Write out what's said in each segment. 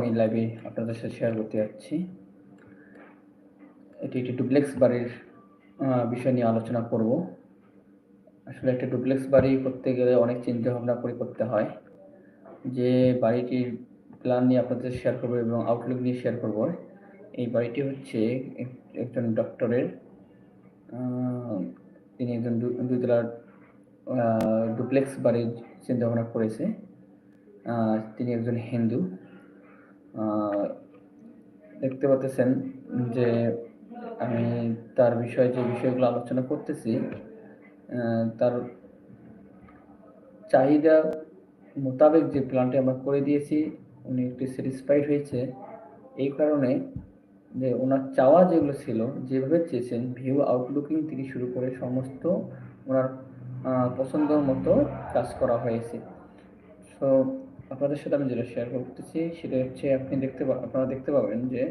আমি লাইভে আপনাদের সাথে শেয়ার করতে যাচ্ছি। এটি একটি ডুপ্লেক্স বাড়ির বিষয় নিয়ে আলোচনা করব। আসলে একটা ডুপ্লেক্স বাড়ি করতে গেলে অনেক চিন্তা ভাবনা করে করতে হয়। যে বাড়িটির প্ল্যান নিয়ে আপনাদের শেয়ার করব এবং আউটলুক নিয়ে শেয়ার করব। এই বাড়িটি হচ্ছে এক- একজন ডক্টরের তিনি একজন দুতলার ডুপ্লেক্স বাড়ির চিন্তা ভাবনা করেছে তিনি একজন হিন্দু। দেখতে পাচ্ছেন যে আমি তার বিষয়ে যে বিষয়গুলো আলোচনা করতেছি তার চাহিদা মোতাবেক যে প্ল্যানটি আমরা করে দিয়েছি, উনি একটু স্যাটিসফাইড হয়েছে। এই কারণে যে ওনার চাওয়া যেগুলো ছিল, যেভাবে চেয়েছেন ভিউ আউটলুকিং থেকে শুরু করে সমস্ত ওনার পছন্দ মতো কাজ করা হয়েছে। সো আপনাদের সাথে আমি যেটা শেয়ার করতেছি, সেটা হচ্ছে আপনি দেখতে আপনারা দেখতে পাবেন যে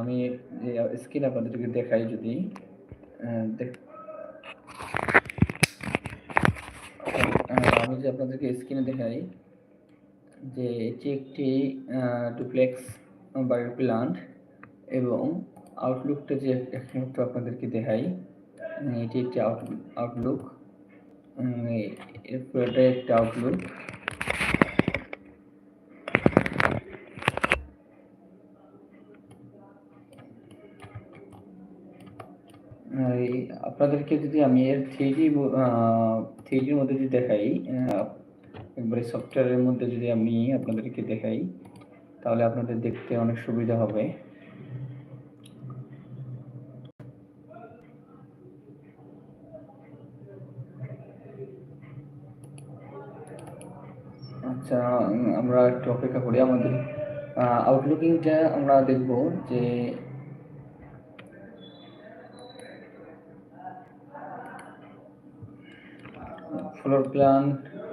আমি যে স্ক্রিন আপনাদেরকে দেখাই যদি আমি যে আপনাদেরকে স্ক্রিনে দেখাই যে এটি একটি ডুপ্লেক্স বাড়ির প্ল্যান্ট এবং আউটলুকটা যে একমাত্র আপনাদেরকে দেখাই এটি একটি আউটলুক পুরোটাই একটা আউটলুক আর এই আপনাদেরকে যদি আমি এর থ্রি ডি থ্রি ডির মধ্যে যদি দেখাই একবারে সফটওয়্যারের মধ্যে যদি আমি আপনাদেরকে দেখাই, তাহলে আপনাদের দেখতে অনেক সুবিধা হবে। আচ্ছা আমরা একটু অপেক্ষা করি। আমাদের আউটলুকিংটা আমরা দেখব যে ফ্লোর প্ল্যান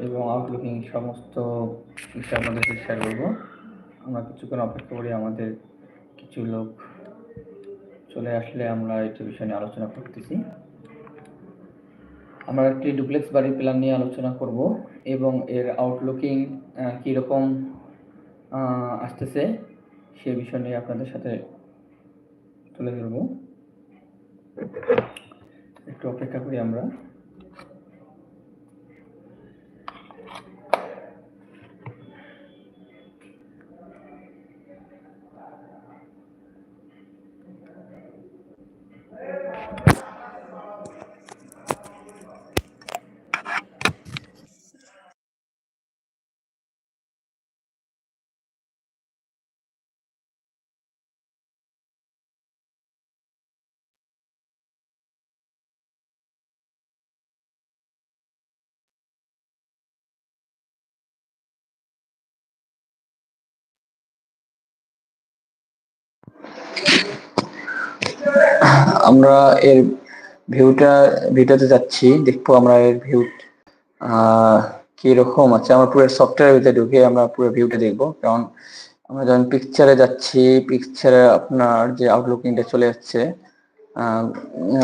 এবং আউটলুকিং সমস্ত বিষয় আমাদের শেয়ার করব। আমরা কিছুক্ষণ অপেক্ষা করি, আমাদের কিছু লোক চলে আসলে আমরা এটা বিষয় নিয়ে আলোচনা করতেছি। আমরা একটি ডুপ্লেক্স বাড়ির প্ল্যান নিয়ে আলোচনা করব এবং এর আউটলুকিং কীরকম আসতেছে সে বিষয় নিয়ে আপনাদের সাথে তুলে ধরবো। একটু অপেক্ষা করি আমরা। আমরা এর ভিউটা ভিউটাতে যাচ্ছি, দেখব আমরা এর ভিউ কি রকম আছে। আমরা পুরো সফটওয়্যার ভিতরে ঢুকে আমরা পুরো ভিউটা দেখব। কারণ আমরা যখন পিকচারে যাচ্ছি পিকচারে আপনার যে আউটলুকিংটা চলে যাচ্ছে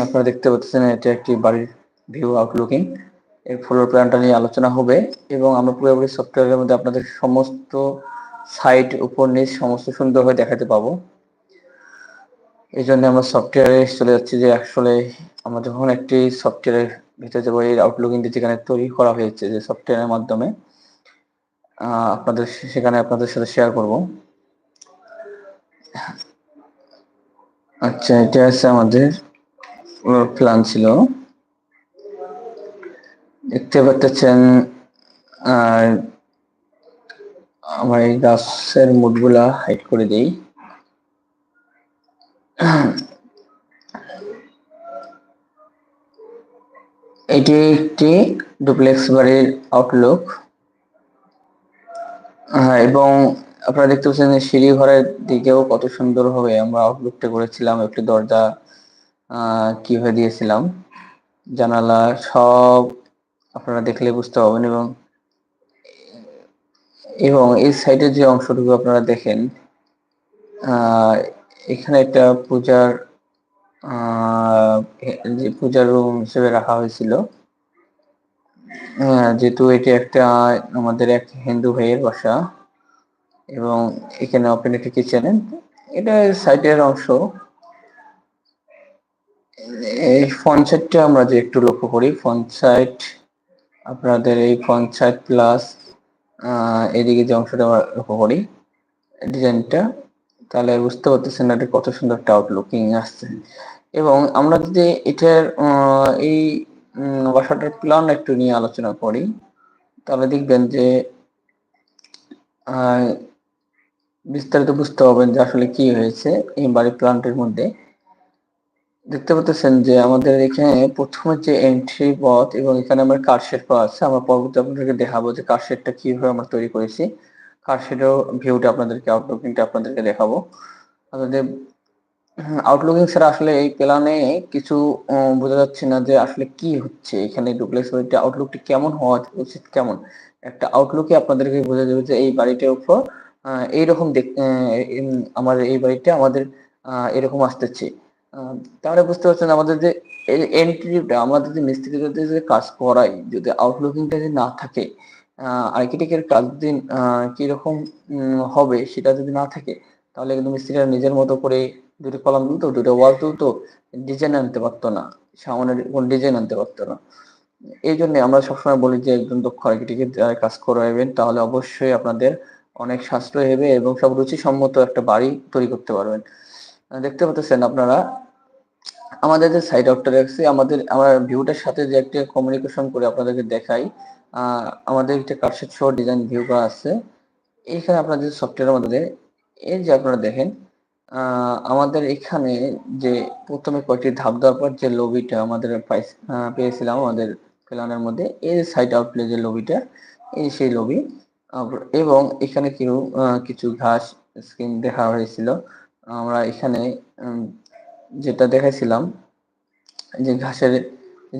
আপনারা দেখতে পাচ্ছেন এটা একটি বাড়ির ভিউ আউটলুকিং এর ফ্লোর প্ল্যানটা নিয়ে আলোচনা হবে এবং আমরা পুরোপুরি সফটওয়্যারের মধ্যে আপনাদের সমস্ত সাইট উপর নিচ সমস্ত সুন্দরভাবে দেখাতে পাবো। এই জন্য আমরা সফটওয়্যারে চলে যাচ্ছি যে আসলে আমরা যখন একটি সফটওয়্যারের ভিতরে যাব, এই আউটলুকিংটি যেখানে তৈরি করা হয়েছে যে সফটওয়্যারের মাধ্যমে আপনাদের সেখানে আপনাদের সাথে শেয়ার করব। আচ্ছা এটা আছে আমাদের প্ল্যান ছিল। দেখতে পাচ্ছেন আমার এই গাছের মুডগুলা হাইড করে দিই। এটি একটি ডুপ্লেক্স বাড়ির আউটলুক এবং আপনারা দেখতে পাচ্ছেন যে সিঁড়ি ঘরের দিকেও কত সুন্দর হবে। আমরা আউটলুকটা করেছিলাম একটি দরজা কীভাবে দিয়েছিলাম। জানালা সব আপনারা দেখলে বুঝতে পারবেন এবং এবং এই সাইডের যে অংশটুকু আপনারা দেখেন আহ, এখানে একটা পূজার যে পূজার রুম হিসেবে রাখা হয়েছিল। হ্যাঁ, যেহেতু এটি একটা আমাদের এক হিন্দু ভাইয়ের বাসা এবং এখানে ওপেন একটা কিচেন এটা সাইডের অংশ। এই ফ্রন্ট সাইডটা আমরা যে একটু লক্ষ্য করি ফ্রন্ট সাইড আপনাদের এই ফ্রন্ট সাইড প্লাস এদিকে যে অংশটা আমরা লক্ষ্য করি ডিজাইনটা তাহলে বুঝতে পারতেছেন এটা কত সুন্দর একটা আউটলুকিং আসছে। এবং আমরা যদি এটার এই বাসাটার প্ল্যান একটু নিয়ে আলোচনা করি, তাহলে দেখবেন যে বিস্তারিত বুঝতে পারবেন যে আসলে কি হয়েছে এই বাড়ির প্ল্যানটির মধ্যে। দেখতে পাচ্ছেন যে আমাদের এখানে প্রথমে যে এন্ট্রি পথ এবং এখানে আমার কার্ডশেড পাওয়া আছে, আমরা পরবর্তী আপনাদেরকে দেখাবো যে কার্ডশেডটা কীভাবে আমরা তৈরি করেছি। কার্ডশেডের ভিউটা আপনাদেরকে আউটলুকিংটা আপনাদেরকে দেখাবো। আপনাদের আউটলুকিং ছাড়া আসলে এই প্ল্যানে কিছু বোঝা যাচ্ছে না যে আসলে কি হচ্ছে। এখানে ডুপ্লেক্স বাড়িটা আউটলুকটি কেমন হওয়া উচিত, কেমন? একটা আউটলুকে আপনাদেরকে বোঝা যাবে যে এই বাড়িটার উপর এইরকম দেখ আমাদের এই বাড়িটা আমাদের এরকম আসতেছে। তাহলে বুঝতে পারছেন আমাদের যে এন্ট্রিটা আমাদের যে মিস্ত্রিদের যে কাজ করাই, যদি আউটলুকিংটা যদি না থাকে আর্কিটেক্টের কাজ যদি কীরকম হবে সেটা যদি না থাকে, তাহলে কিন্তু মিস্ত্রিরা নিজের মতো করে দুটো কলাম তুলতো, দুটো ওয়াল তুলতো ডিজাইন আনতে পারতো না, সামনের কোন ডিজাইন আনতে পারতো না। এই জন্য আমরা সবসময় বলি যে, একজন দক্ষ আর্কিটেক্টের কাজ করাবেন তাহলে অবশ্যই আপনাদের অনেক সাশ্রয় হবে এবং সব রুচিসম্মত একটা বাড়ি তৈরি করতে পারবেন। দেখতে পাচ্ছেন আপনারা, আমাদের যে সাইড আউটটা রাখছি আমাদের, আমার ভিউটার সাথে যে একটা কমিউনিকেশন করে আপনাদেরকে দেখাই আমাদের একটা কার্সেট শো ডিজাইন ভিউ করা আছে। এইখানে আপনাদের সফটওয়্যারের মধ্যে এই যে আপনারা দেখেন আমাদের এখানে যে প্রথমে কয়েকটি ধাপ দেওয়ার পর যে লবিটা আমাদের পেয়েছিলাম, আমাদের প্ল্যানের মধ্যে, এই সাইড আউটলে যে লবিটা এই সেই লবি এবং এখানে কিছু কিছু ঘাস স্কিন দেখা হয়েছিল। আমরা এখানে যেটা দেখাইছিলাম, যে ঘাসের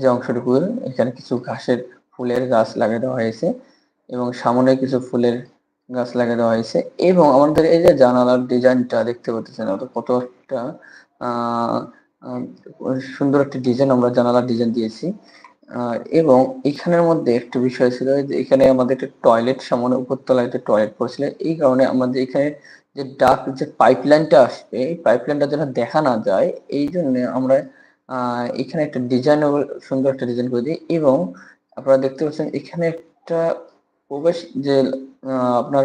যে অংশটুকু, এখানে কিছু ঘাসের ফুলের গাছ লাগিয়ে দেওয়া হয়েছে এবং সামনে কিছু ফুলের গাছ লাগিয়ে দেওয়া হয়েছে এবং আমাদের এই যে জানালার ডিজাইনটা দেখতে পাচ্ছেন কত একটা সুন্দর একটা ডিজাইন আমরা জানালার ডিজাইন দিয়েছি। এবং এখানের মধ্যে একটা বিষয় ছিল যে এখানে আমাদের একটা টয়লেট, সামনে উপরতলায় একটা টয়লেট পড়ছিল, এই কারণে আমাদের এখানে যে ডাক, যে পাইপলাইনটা আসবে, এই পাইপলাইনটা যেন দেখা না যায়, এই জন্য আমরা এখানে একটা ডিজাইন সুন্দর একটা ডিজাইন করে দিই এবং আপনারা দেখতে পাচ্ছেন, এখানে একটা প্রবেশ যে আপনার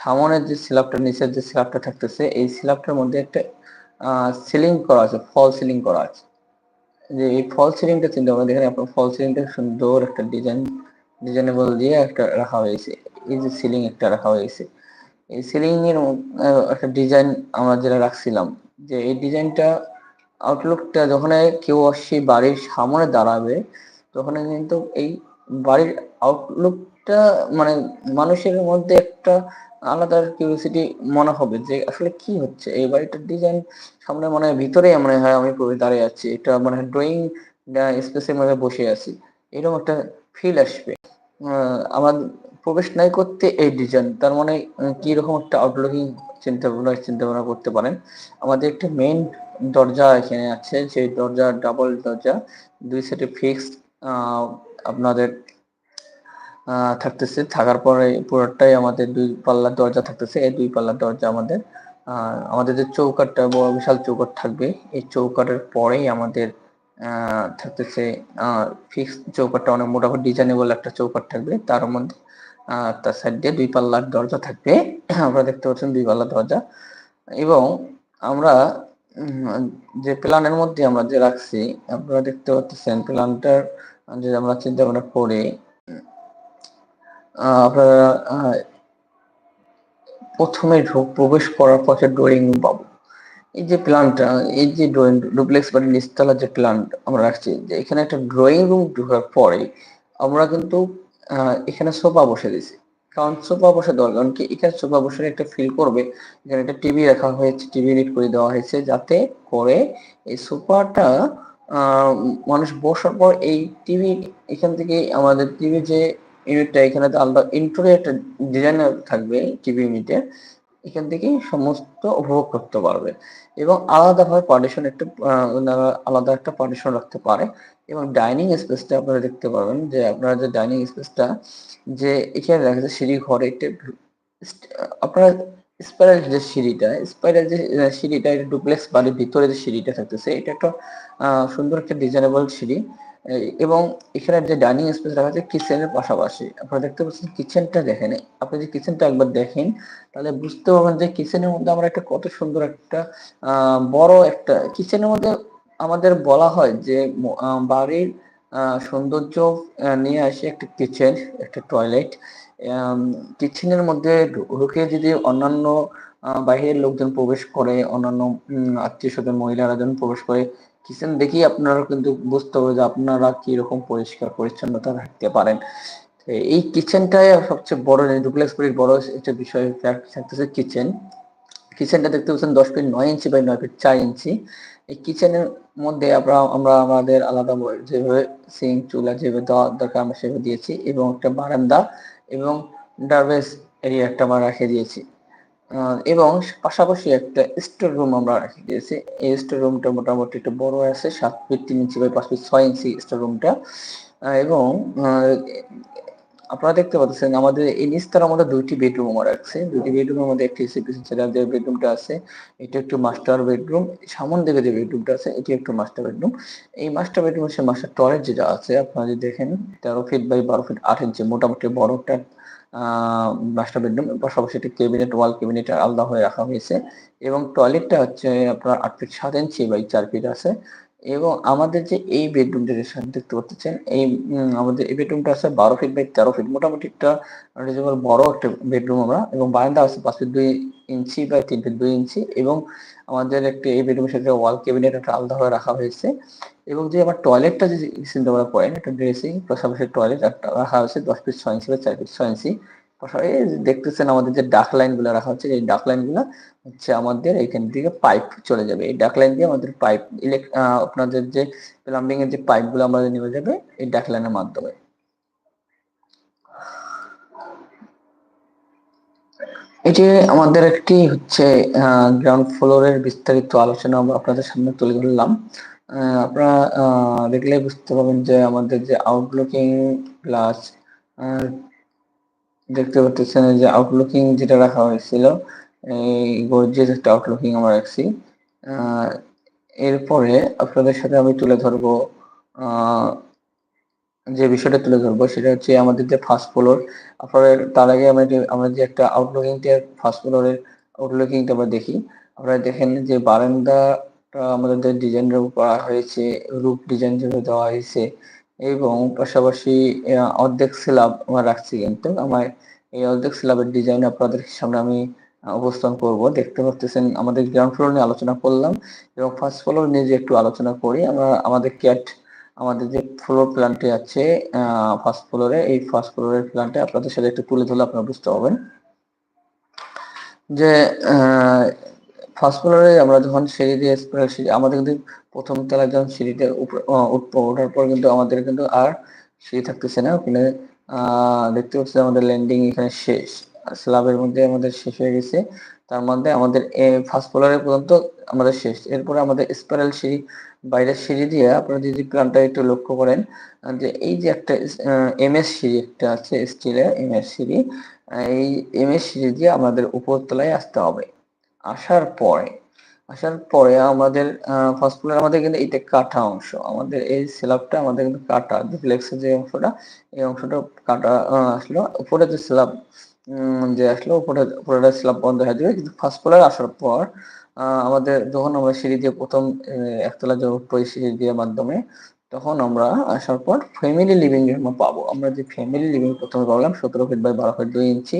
সামনের যে স্ল্যাবটা নিচের যে স্ল্যাবটা থাকতেছে, এই স্ল্যাবটার মধ্যে একটা সিলিং করা আছে, ফল সিলিং করা আছে। যে এই ফল সিলিংটা চিন্তা করেন দেখেন আপনার ফল সিলিংটা সুন্দর একটা ডিজাইন, ডিজাইনেবল দিয়ে একটা রাখা হয়েছে। এই যে সিলিং একটা রাখা হয়েছে। এই সিলিং এর একটা ডিজাইন আমরা যেটা রাখছিলাম, যে এই ডিজাইনটা, আউটলুকটা যখন কেউ আসছে বাড়ির সামনে দাঁড়াবে তখন কিন্তু এই বাড়ির আউটলুকটা মানে মানুষের মধ্যে একটা আলাদা কিউরিয়াসিটি মনে হবে যে আসলে কি হচ্ছে? এই বাড়িটার ডিজাইন সামনে মনে হয় ভিতরে মনে হয় আমি পুরো দাঁড়িয়ে আছি। এটা মানে ড্রয়িং স্পেসের মধ্যে বসে আছি। এরকম একটা ফিল আসবে। আমার প্রবেশ নাই করতে এই ডিজাইন তার মানে কি রকম একটা আউটলুকিং চিন্তা ভাবনা চিন্তা ভাবনা করতে পারেন? আমাদের একটা মেইন দরজা এখানে আছে, সেই দরজা ডাবল দরজা, দুই সাইডে ফিক্সড আপনাদের থাকতেছে। থাকার পরে পুরোটাই আমাদের দুই পাল্লার দরজা থাকতেছে। এই দুই পাল্লার দরজা আমাদের আমাদের যে চৌকাটটা বড় বিশাল চৌকাট থাকবে। এই চৌকাটের পরেই আমাদের থাকতেছে ফিক্স চৌকাটটা অনেক মোটামুটি ডিজাইনেবল একটা চৌকাট থাকবে। তার মধ্যে তার সাইড দিয়ে দুই পাল্লার দরজা থাকবে। আমরা দেখতে পাচ্ছেন দুই পাল্লার দরজা। এবং আমরা যে প্ল্যানের মধ্যে আমরা যে রাখছি, আপনারা দেখতে পাচ্ছেন প্ল্যানটার যে আমরা চিন্তা ভাবনা করি আপনারা প্রথমে প্রবেশ করার পথে ড্রয়িং পাবো এই যে প্ল্যানটা এই যে ড্রয়িং ডুপ্লেক্স বাড়ির নিচতলা যে প্ল্যান আমরা রাখছি, যে এখানে একটা ড্রয়িং রুম ঢোকার পরে আমরা কিন্তু এখানে সোফা বসে দিছি কারণ সোফা বসে দেওয়ার কারণ কি? এখানে সোফা বসে একটা ফিল করবে। এখানে একটা টিভি রাখা হয়েছে টিভি ইউনিট করে দেওয়া হয়েছে, যাতে করে এই সোফাটা মানুষ বসার পর এই টিভি এখান থেকে আমাদের টিভি যে ইউনিটটা এখানে আলাদা ইন্টোরে একটা ডিজাইন থাকবে টিভি ইউনিটে এখান থেকে সমস্ত উপভোগ করতে পারবে। এবং আলাদাভাবে পার্টিশন একটা আলাদা একটা পার্টিশন রাখতে পারে। এবং ডাইনিং স্পেসটা আপনারা দেখতে পারবেন যে আপনারা যে ডাইনিং স্পেসটা যে এখানে দেখা যাচ্ছে সিঁড়ি ঘরে একটা আপনারা স্পাইরাল যে সিঁড়িটা স্পাইরাল যে সিঁড়িটা, এটা ডুপ্লেক্স বাড়ির ভিতরে যে সিঁড়িটা থাকতেছে, এটা একটা সুন্দর একটা ডিজাইনেবল সিঁড়ি। এবং এখানে যে ডাইনিং স্পেস রাখা আছে কিচেনের পাশাপাশি। আপনারা দেখতে পাচ্ছেন কিচেনটা দেখেন। আপনি যে কিচেনটা একবার দেখেন, তাহলে বুঝতে পারবেন যে কিচেনের মধ্যে আমরা একটা কত সুন্দর একটা বড় একটা কিচেনের মধ্যে আমাদের বলা হয় যে বাড়ির সৌন্দর্য নিয়ে আসে একটা কিচেন একটা টয়লেট কিচেনের মধ্যে ঢুকে যদি অন্যান্য বাহিরের লোকজন প্রবেশ করে, অন্যান্য আত্মীয় স্বজন, মহিলারা যেন প্রবেশ করে কিচেন দেখেই আপনারা কিন্তু বুঝতে হবে যে আপনারা কীরকম পরিষ্কার, পরিচ্ছন্নতা রাখতে পারেন। এই কিচেনটাই সবচেয়ে বড় ডুপ্লেক্স বাড়ির বড় একটা বিষয় থাকতেছে কিচেন। কিচেনটা দেখতে পাচ্ছেন দশ ফিট নয় ইঞ্চি বাই নয় ফিট চার ইঞ্চি। এই কিচেনের মধ্যে আমরা আমরা আমাদের আলাদা যেভাবে সিং চুলা যেভাবে দেওয়া দরকার আমরা সেভাবে দিয়েছি এবং একটা বারান্দা এবং ডারবেস এরিয়া একটা আমরা রেখে দিয়েছি। এবং পাশাপাশি একটা স্টোর রুম আমরা রেখে দিয়েছি। এই স্টোর রুমটা মোটামুটি একটু বড় আছে, সাত ফিট তিন ইঞ্চি বাই পাঁচ ফিট ছয় ইঞ্চি স্টোর রুমটা এবং আপনারা দেখতে পাচ্ছেন আমাদের এই নিচতলার মধ্যে দুইটি বেডরুম আমার রাখছে। দুইটি বেডরুমের মধ্যে একটি রিসেপশন সেটার যে বেডরুমটা আছে, এটা একটু মাস্টার বেডরুম সামন দিকে যে বেডরুমটা আছে, এটি একটু মাস্টার বেডরুম এই মাস্টার বেডরুম সে মাস্টার টয়লেট যেটা আছে, আপনারা যদি দেখেন, তেরো ফিট বাই বারো ফিট আট ইঞ্চি মোটামুটি বড় একটা মাস্টার বেডরুম পাশাপাশি একটি ক্যাবিনেট ওয়াল ক্যাবিনেট আলাদা হয়ে রাখা হয়েছে। এবং টয়লেটটা হচ্ছে আপনার আট ফিট সাত ইঞ্চি বাই চার ফিট আছে। এবং আমাদের যে এই বেডরুমটা দেখতে পাচ্ছেন, এই আমাদের এই বেডরুমটা আছে বারো ফিট বাই তেরো ফিট মোটামুটি একটা রিজনেবল বড় একটা বেডরুম আমরা। এবং বারান্দা আছে পাঁচ ফিট দুই ইঞ্চি বাই তিন ফিট দুই ইঞ্চি। এবং আমাদের একটি এই বেডরুমের সাথে ওয়াল ক্যাবিনেট একটা আলাদা হয়ে রাখা হয়েছে। এবং যে আমার টয়লেটটা যে চিন্তা করা পড়েন একটা ড্রেসিং পাশাপাশি টয়লেট একটা রাখা হয়েছে দশ ফিট ছয় ইঞ্চি বা চার ফিট ছয় ইঞ্চি। দেখতেছেন আমাদের যে ডাক লাইনগুলো রাখা হচ্ছে, এই ডাক লাইনগুলো হচ্ছে আমাদের এখান থেকে পাইপ চলে যাবে। এই ডাক লাইন দিয়ে আমাদের পাইপ ইলেক আপনাদের যে প্লাম্বিং এর যে পাইপগুলো আমাদের নিয়ে যাবে, এই ডাক লাইনের মাধ্যমে। এটি আমাদের একটি হচ্ছে গ্রাউন্ড ফ্লোরের বিস্তারিত আলোচনা আমরা আপনাদের সামনে তুলে ধরলাম। আপনারা দেখলে বুঝতে পারবেন যে আমাদের যে আউটলুকিং প্লাস দেখতে পাচ্ছেন যে আউটলুকিং যেটা রাখা হয়েছিল, এই গর্জিয়াস একটা আউটলুকিং আমরা রাখছি। এরপরে আপনাদের সাথে আমি তুলে ধরবো যে বিষয়টা তুলে ধরবো সেটা হচ্ছে আমাদের যে ফার্স্ট ফ্লোর আপনার তার আগে আমরা আমরা যে একটা আউটলুকিংটা ফার্স্ট ফ্লোরের আউটলুকিংটা আমরা দেখি, আপনারা দেখেন যে বারান্দাটা আমাদের ডিজাইন করা হয়েছে, রূপ ডিজাইন যেভাবে দেওয়া হয়েছে। এবং পাশাপাশি অর্ধেক স্ল্যাব আমরা রাখছি কিন্তু আমার এই অর্ধেক স্ল্যাবের ডিজাইন আপনাদের সামনে আমি উপস্থাপন করব। দেখতে পাচ্ছেন আমাদের গ্রাউন্ড ফ্লোর নিয়ে আলোচনা করলাম এবং ফার্স্ট ফ্লোর নিয়ে যে একটু আলোচনা করি, আমরা আমাদের ক্যাট আমাদের যে ফ্লোর প্ল্যানটি আছে ফার্স্ট ফ্লোরে এই ফার্স্ট ফ্লোরের প্ল্যানটি আপনাদের সাথে একটু তুলে ধরলে আপনারা বুঝতে পারবেন যে ফার্স্ট ফ্লোরে আমরা যখন সিঁড়ি দিয়ে আমাদের কিন্তু প্রথম তলায় যখন সিঁড়িতে উঠবো ওঠার পর কিন্তু আমাদের কিন্তু আর সিঁড়ি থাকতেছে না। ওখানে দেখতে পাচ্ছি আমাদের ল্যান্ডিং এখানে শেষ। স্ল্যাবের মধ্যে আমাদের শেষ হয়ে গেছে। তার মধ্যে আমাদের ফার্স্ট ফ্লোরে পর্যন্ত আমাদের শেষ। এরপরে আমাদের স্পাইরাল সিঁড়ি, বাইরের সিঁড়ি দিয়ে আপনারা যদি প্ল্যানটা একটু লক্ষ্য করেন যে এই যে একটা এম এস সিঁড়ি একটা আছে স্টিলের এম এস সিঁড়ি এই এম এস সিঁড়ি দিয়ে আমাদের উপর তলায় আসতে হবে। আসার পরে আসার পরে আমাদের ফার্স্ট ফ্লোর আমাদের কিন্তু এটা কাটা অংশ। আমাদের এই স্ল্যাবটা আমাদের কিন্তু কাটা ডুপ্লেক্সের যে অংশটা, এই অংশটা কাটা আসলো। উপরে যে স্ল্যাব যে আসলো, উপরে উপরে স্ল্যাব বন্ধ হয়ে যাবে। কিন্তু ফার্স্ট ফ্লোরে আসার পর আমাদের যখন আমরা সিঁড়ি দিয়ে প্রথম একতলা যে উঠবো সিঁড়ি দিয়ে মাধ্যমে, তখন আমরা আসার পর ফ্যামিলি লিভিং রুম পাবো। আমরা যে ফ্যামিলি লিভিং প্রথমে পাবলাম সতেরো ফিট বাই বারো ফিট দুই ইঞ্চি।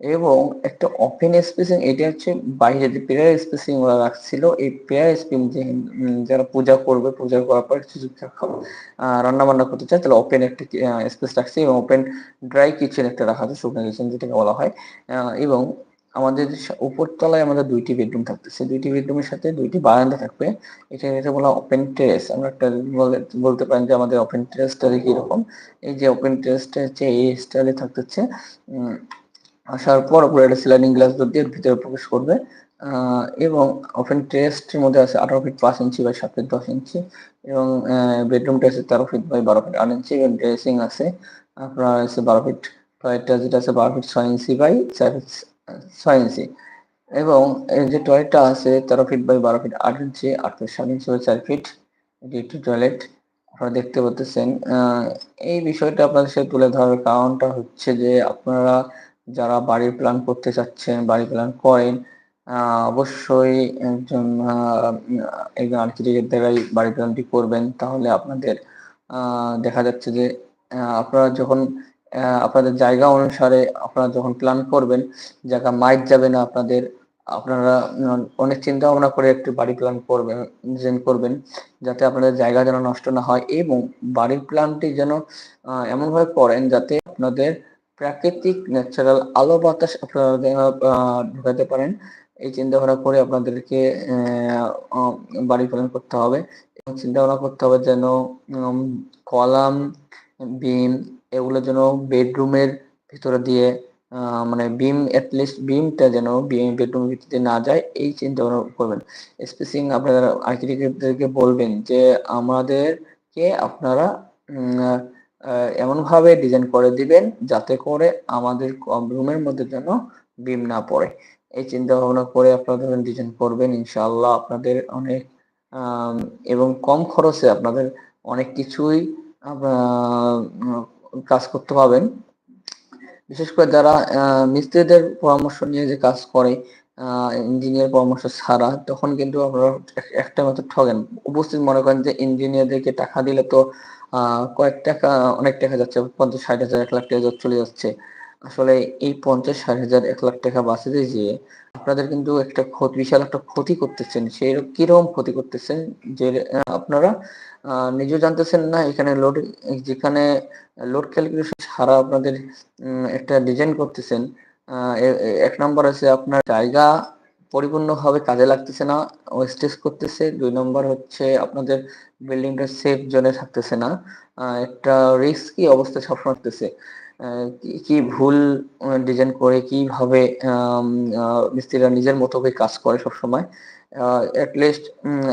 এবং একটা ওপেন স্পেসিং এটা হচ্ছে বাইরে যে প্রেয়ার স্পেসিং ওরা রাখছিল, এই প্রেয়ার স্পেসিং যে যারা পূজা করবে, পূজা করার পর কিছু রান্না বান্না করতে চায়, তাহলে ওপেন একটা স্পেস রাখছে এবং ওপেন ড্রাই কিচেন একটা রাখা আছে শুকনো কিচেন যেটাকে বলা হয় এবং আমাদের উপর তলায় আমাদের দুইটি বেডরুম থাকতেছে দুইটি বেডরুমের সাথে দুইটি বারান্দা থাকবে এটা এটা বলা ওপেন টেরেস আমরা একটা বলতে পারেন যে আমাদের ওপেন টেরেসটা দেখি এই যে ওপেন টেরেসটা হচ্ছে এই স্টাইলে থাকতেছে আসার পর উপরে একটা স্লাইডিং গ্লাস দিয়ে ভিতরে প্রবেশ করবে। এবং ওপেন টেস্টের মধ্যে আছে আঠারো ফিট পাঁচ ইঞ্চি বাই সাত ফিট দশ ইঞ্চি এবং বেডরুমটা আছে তেরো ফিট বাই বারো ফিট আট ইঞ্চি এবং ড্রেসিং আছে। আপনার আছে বারো ফিট টয়লেটটা যেটা আছে বারো ফিট ছয় ইঞ্চি বাই চার ফিট ছয় ইঞ্চি। এবং এই যে টয়লেটটা আছে তেরো ফিট বাই বারো ফিট আট ইঞ্চি, আট ফিট সাত ইঞ্চি বাই চার ফিট এটি একটি টয়লেট আপনারা দেখতে পাচ্ছেন এই বিষয়টা আপনাদের সাথে তুলে ধরার কারণটা হচ্ছে যে আপনারা যারা বাড়ির প্ল্যান করতে চাচ্ছেন বাড়ি প্ল্যান করেন অবশ্যই একজন একজন আর্কিটেক্টের দ্বারাই বাড়ি প্ল্যানটি করবেন। তাহলে আপনাদের দেখা যাচ্ছে যে আপনারা যখন আপনাদের জায়গা অনুসারে আপনারা যখন প্ল্যান করবেন, জায়গা মাইট যাবে না আপনাদের, আপনারা অনেক চিন্তা ভাবনা করে একটি বাড়ি প্ল্যান করবেন ডিজাইন করবেন, যাতে আপনাদের জায়গা যেন নষ্ট না হয় এবং বাড়ির প্ল্যানটি যেন এমনভাবে করেন যাতে আপনাদের প্রাকৃতিক ন্যাচারাল আলো বাতাস আপনারা ঢুকাতে পারেন। এই চিন্তা ভাবনা করে আপনাদেরকে বাড়ি প্ল্যান করতে হবে। এবং চিন্তা ভাবনা করতে হবে যেন কলাম, বিম এগুলো যেন বেডরুমের ভিতরে দিয়ে মানে বিম অ্যাটলিস্ট বিমটা যেন বেডরুমের ভিতরে না যায়, এই চিন্তা ভাবনা করবেন। স্পেসিং আপনারা আর্কিটেক্টদেরকে বলবেন যে, আমাদেরকে আপনারা এমনভাবে ডিজাইন করে দিবেন যাতে করে আমাদের রুমের মধ্যে যেন বিম না পড়ে। এই চিন্তা ভাবনা করে আপনারা ধরেন ডিজাইন করবেন ইনশাল্লাহ আপনাদের অনেক এবং কম খরচে আপনাদের অনেক কিছুই কাজ করতে পারবেন। বিশেষ করে যারা মিস্ত্রিদের পরামর্শ নিয়ে যে কাজ করে ইঞ্জিনিয়ার পরামর্শ ছাড়া, তখন কিন্তু আপনারা একটা মতো ঠগেন। উপস্থিত মনে করেন যে ইঞ্জিনিয়ারদেরকে টাকা দিলে তো কয়েক টাকা, অনেক টাকা যাচ্ছে, পঞ্চাশ ষাট হাজার, এক লাখ টাকা চলে যাচ্ছে। আসলে এই পঞ্চাশ ষাট হাজার, এক লাখ টাকা বাঁচাতে যেয়ে আপনাদের কিন্তু একটা ক্ষতি, বিশাল একটা ক্ষতি করতেছেন। সেই কীরকম ক্ষতি করতেছেন যে আপনারা নিজেও জানতেছেন না, এখানে লোড যেখানে লোড ক্যালকুলেশন ছাড়া আপনাদের একটা ডিজাইন করতেছেন। এক নম্বর আছে আপনার জায়গা পরিপূর্ণভাবে কাজে লাগতেছে না ওয়েস্টেজ করতেছে, দুই নম্বর হচ্ছে আপনাদের বিল্ডিংটা সেফ জোনে থাকতেছে না। একটা রিস্কি অবস্থা সবসময় থাকতেছে কি ভুল ডিজাইন করে, কীভাবে মিস্ত্রিরা নিজের মতো করে কাজ করে সবসময় অ্যাটলিস্ট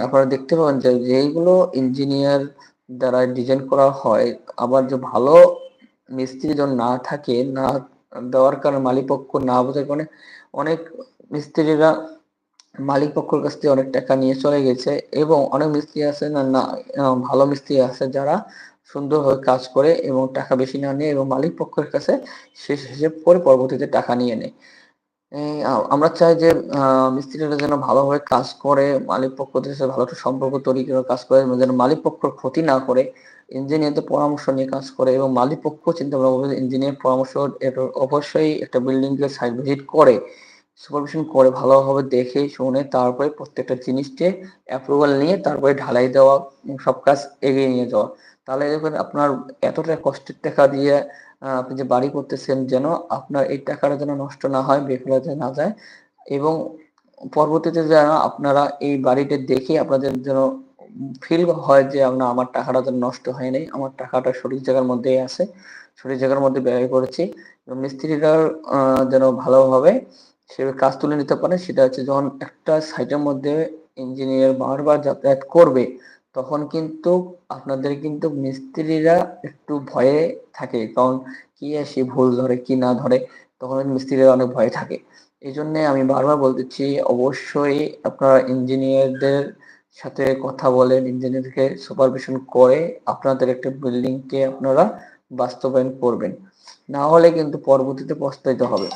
আপনারা দেখতে পাবেন যে যেইগুলো ইঞ্জিনিয়ার দ্বারা ডিজাইন করা হয়, আবার যে ভালো মিস্ত্রি যখন না থাকে, না দেওয়ার কারণে মালিকপক্ষ না বোঝার কারণে অনেক মিস্ত্রিরা মালিক পক্ষের কাছ থেকে অনেক টাকা নিয়ে চলে গেছে এবং অনেক মিস্ত্রি আছে না না ভালো মিস্ত্রি আছে যারা সুন্দরভাবে কাজ করে এবং টাকা বেশি না নিয়ে এবং মালিক পক্ষের কাছে শেষ হিসেব করে পরবর্তীতে টাকা নিয়ে নেয়। আমরা চাই যে মিস্ত্রিরা যেন ভালোভাবে কাজ করে, মালিক পক্ষদের সাথে ভালো একটা সম্পর্ক তৈরি করে কাজ করে যেন মালিক পক্ষের ক্ষতি না করে, ইঞ্জিনিয়ারদের পরামর্শ নিয়ে কাজ করে এবং মালিক পক্ষ চিন্তা ভাবনা ইঞ্জিনিয়ার পরামর্শ অবশ্যই একটা বিল্ডিং কে সাইড ভিজিট করে। সুপারভিশন করে ভালোভাবে দেখে, শুনে তারপরে প্রত্যেকটা জিনিসকে অ্যাপ্রুভাল নিয়ে তারপরে ঢালাই দেওয়া সব কাজ এগিয়ে নিয়ে যাওয়া। তাহলে দেখবেন আপনার এতটা কষ্টের টাকা দিয়ে আপনি যে বাড়ি করতেছেন যেন আপনার এই টাকাটা যেন নষ্ট না হয় বেকার না যায়, এবং পরবর্তীতে যেন আপনারা এই বাড়িটা দেখে আপনাদের যেন ফিল হয় যে আমরা, আমার টাকাটা যেন নষ্ট হয় নাই, আমার টাকাটা সঠিক জায়গার মধ্যেই আছে, সঠিক জায়গার মধ্যে ব্যয় করেছি, এবং মিস্ত্রিরা যেন ভালোভাবে সেভাবে কাজ তুলে নিতে পারে। সেটা হচ্ছে যখন একটা সাইটের মধ্যে ইঞ্জিনিয়ার বারবার যাতায়াত করবে, তখন কিন্তু আপনাদের কিন্তু মিস্ত্রিরা একটু ভয়ে থাকে। কারণ কি সে ভুল ধরে, কি না ধরে, তখন মিস্ত্রিরা অনেক ভয়ে থাকে। এই জন্য আমি বারবার বলতেছি অবশ্যই আপনারা ইঞ্জিনিয়ারদের সাথে কথা বলেন ইঞ্জিনিয়ারকে সুপারভিশন করে আপনাদের একটা বিল্ডিংকে আপনারা বাস্তবায়ন করবেন। না হলে কিন্তু পরবর্তীতে পস্তাইতে হবে।